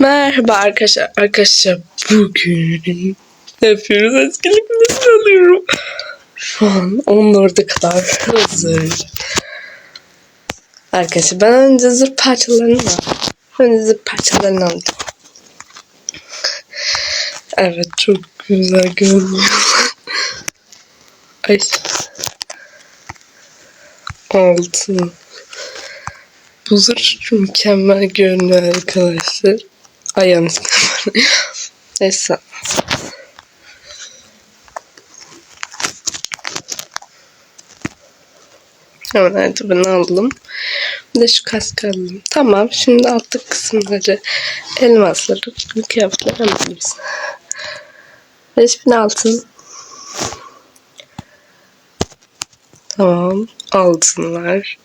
Merhaba arkadaşlar. Arkadaşlar bugün ne yapıyoruz? Etkinlik bileti alıyorum. Şu an 14'e kadar hazır. Arkadaşlar ben önce zırh parçalarını. Önce zırh parçalarını aldım. Evet çok güzel görünüyor. Ay. Altı. Bu zırh mükemmel görünüyor arkadaşlar. Ay yanlış. Neyse. Hemen eldiven'i aldım. Bir de şu kaskı aldım. Tamam. Şimdi alttaki kısımları elmasları, kıyafetleri alabiliriz. 5000 altın. Tamam. Altınlar.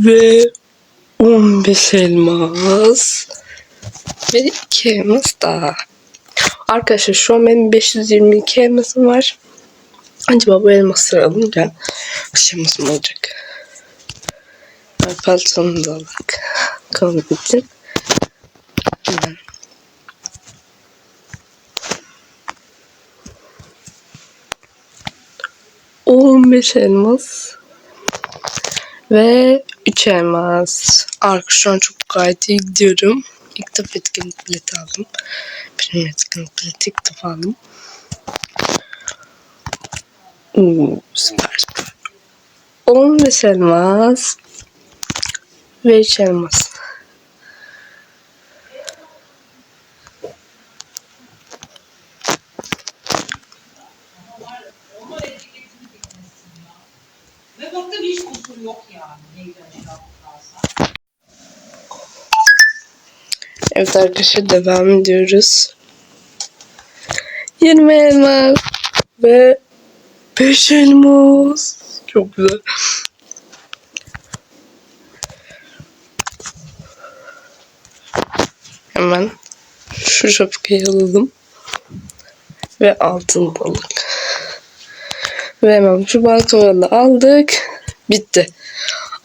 Ve 15 elmas. Ve 2 elmas daha. Arkadaşlar şu an benim 522 elmasım var. Acaba bu elmasları alınca kaç elmasım olacak? Paltonunu da aldık. Kalın için. Hemen. On beş elmas. Ve 3 elmas. Arka şu an çok gayet iyi gidiyorum. İlk defa etkinlik bileti aldım. Benim etkinlik bileti ilk defa aldım. Oo, süper süper. 15 elmas. Ve 3 elmas. Ve baktım hiç kusur yok yani. Evet arkadaşlar devam ediyoruz. 20 elmas. Ve 5 elmas. Çok güzel. Hemen şu şapkayı alalım. Ve altın balık. Ve hemen şu balkonu aldık. Bitti.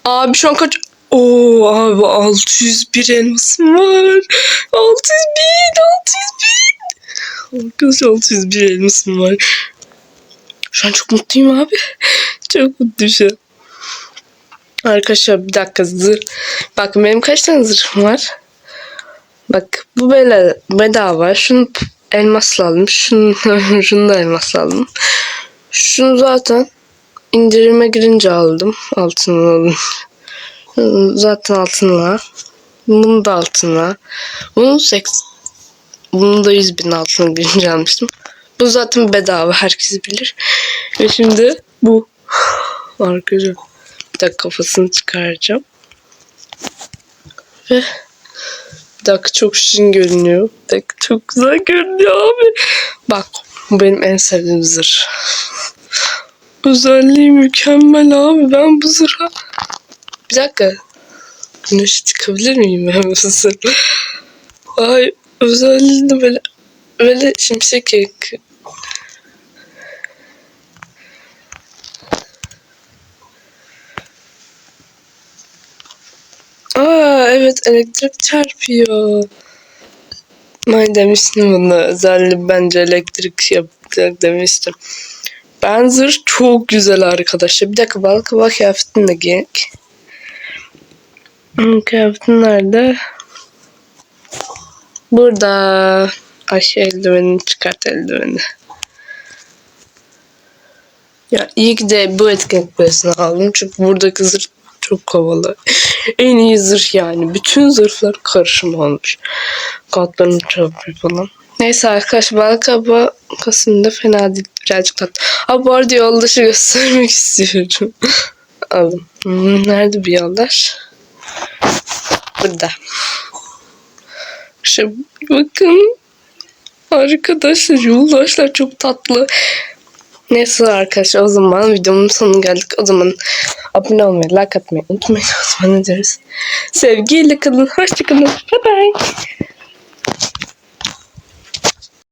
Abi şu an kaç... Oo abi 601 elmasım var. 600 bin, 600 bin. Arkadaşlar 601 elmasım var. Şu an çok mutluyum abi. Çok mutluyum şu an. Arkadaşlar bir dakika zırh. Bakın benim kaç tane zırhım var? Bak bu böyle bedava. Şunu elmasla aldım. Şunu, şunu da elmasla aldım. Şunu zaten indirime girince aldım. Altını aldım. Zaten altınla. Bunu da altınla. Bunu 80 bunu da 100 bin altına girince almıştım. Bu zaten bedava. Herkes bilir. Ve şimdi bu. Arkadaşlar. Bir dakika kafasını çıkaracağım. Ve bir dakika çok şirin görünüyor. Bir dakika çok güzel görünüyor abi. Bak bu benim en sevdiğim zırh. Özelliği mükemmel abi. Ben bu zırha... Bir dakika. Güneşe çıkabilir miyim ben zırhla? Ay özelliği de böyle... Böyle şimşek yak. Aa evet elektrik çarpıyor. Ben demiştim bunu. Özellikle bence elektrik yapacak demiştim. Ben zırh çok güzel arkadaşlar. Bir dakika balık bak kıyafetini de giyek. Kıyafetin nerede? Burada. Ayşe eldiveni çıkart eldiveni. Ya iyi ki de bu etkinlik parasını aldım. Çünkü buradaki zırh çok havalı. en iyi zırh yani. Bütün zırhlar karışım olmuş. Katlarını çarpıyor falan. Neyse arkadaşlar balık hava kasında fena değil. Birazcık tatlı. Ha bu arada yoldaşı göstermek istiyorum. Alın. Hmm, Nerede bir yoldaş? Burada. İşte bakın. Arkadaşlar yoldaşlar çok tatlı. Neyse arkadaşlar o zaman videomun sonuna geldik. O zaman abone olmayı, like atmayı unutmayın. O zaman ne diyoruz? Sevgiyle kalın. Hoşçakalın. Bye bye.